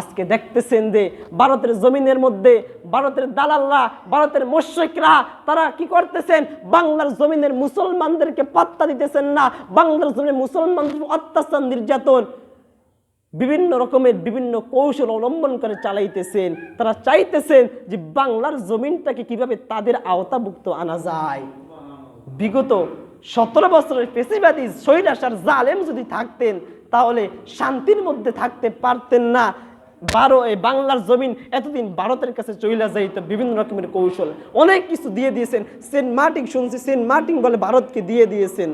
আজকে দেখতেছেন যে ভারতের জমিনের মধ্যে ভারতের দালালরা, ভারতের মোশেকরা, তারা কি করতেছেন? বাংলার জমিনের মুসলমানদেরকে পাত্তা দিতেছেন না। বাংলার জমিনের মুসলমানদের অত্যাচার, নির্যাতন বিভিন্ন রকমের বিভিন্ন কৌশল অবলম্বন করে চালাইতেছেন। তারা চাইতেছেন যে বাংলার জমিনটাকে কীভাবে তাদের আওতাভুক্ত আনা যায়। বিগত সতেরো বছরের পেশিবাদী শহীদ আসার জালেম যদি থাকতেন, তাহলে শান্তির মধ্যে থাকতে পারতেন না। বারো, এই বাংলার জমিন এতদিন ভারতের কাছে চইলা যাইতো বিভিন্ন রকমের কৌশল। অনেক কিছু দিয়ে দিয়েছেন। সেন্ট মার্টিন শুনছি, সেন্ট মার্টিন বলে ভারতকে দিয়ে দিয়েছেন।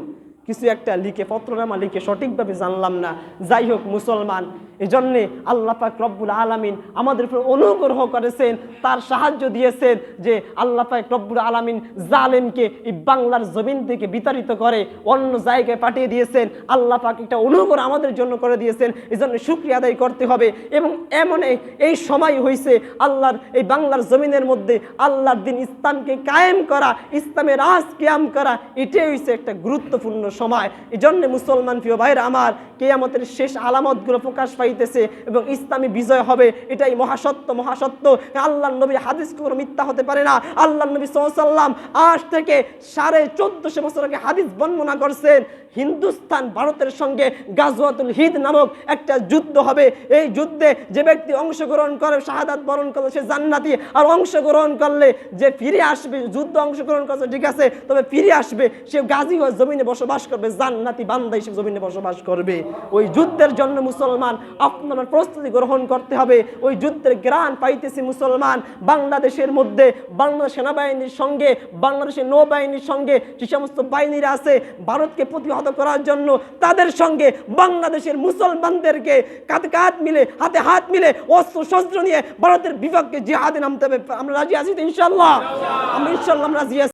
কিছু একটা লিখে, পত্রনামা লিখে সঠিকভাবে জানলাম না। যাই হোক, মুসলমান, এজন্যে আল্লাহ পাক রব্বুল আলামিন আমাদের উপর অনুগ্রহ করেছেন, তার সাহায্য দিয়েছেন যে আল্লাহ পাক রব্বুল আলামিন জালেমকে এই বাংলার জমিন থেকে বিতাড়িত করে অন্য জায়গায় পাঠিয়ে দিয়েছেন। আল্লাহ পাক একটা অনুগ্রহ আমাদের জন্য করে দিয়েছেন এই জন্য সুক্রিয়া আদায় করতে হবে। এবং এমন এই সময় হয়েছে আল্লাহর এই বাংলার জমিনের মধ্যে আল্লাহর দিন ইসলামকে কায়েম করা, ইসলামের রাজ কিয়াম করা, এটাই হয়েছে একটা গুরুত্বপূর্ণ সময়। এই জন্যে মুসলমান প্রিয় ভাইরা আমার কেয়ামতের শেষ আলামতগুলো প্রকাশ পাইতেছে এবং ইসলামী বিজয় হবে। এটাই মহাসত্য মহাসত্য। আল্লাহ নবী হাদিস কোনো মিথ্যা হতে পারে না। আল্লাহ নবী সাল্লাম আজ থেকে সাড়ে চোদ্দশো বছর আগে হাদিস বর্ণনা করছেন, হিন্দুস্তান ভারতের সঙ্গে গাজওয়াতুল হিদ নামক একটা যুদ্ধ হবে। এই যুদ্ধে যে ব্যক্তি অংশগ্রহণ করে, শাহাদাত বরণ করলে সে জান্নাতি। আর অংশগ্রহণ করলে যে ফিরে আসবে, যুদ্ধ অংশগ্রহণ করছে, ঠিক আছে, তবে ফিরে আসবে, সে গাজী জমিনে বসবাস করবে, জান্নাতি বান্দাই সে জমিনে বসবাস করবে। ওই যুদ্ধের জন্য মুসলমান আপনার প্রস্তুতি গ্রহণ করতে হবে। ওই যুদ্ধের গ্রাণ পাইতেছি মুসলমান। বাংলাদেশের মধ্যে বাংলাদেশ সেনাবাহিনীর সঙ্গে, বাংলাদেশের নৌবাহিনীর সঙ্গে যে সমস্ত বাহিনীরা আছে, ভারতকে প্রতিহত করার জন্য তাদের সঙ্গে বাংলাদেশের মুসলমানদেরকে কাঁধে কাঁধ মিলে, হাতে হাত মিলে অস্ত্র শস্ত্র নিয়ে ভারতের বিপক্ষে জিহাদে নামতে হবে। আমরা রাজি আছি তো ইনশাল্লাহ আমরা ইনশাল্লাহ আমরা রাজি আছি।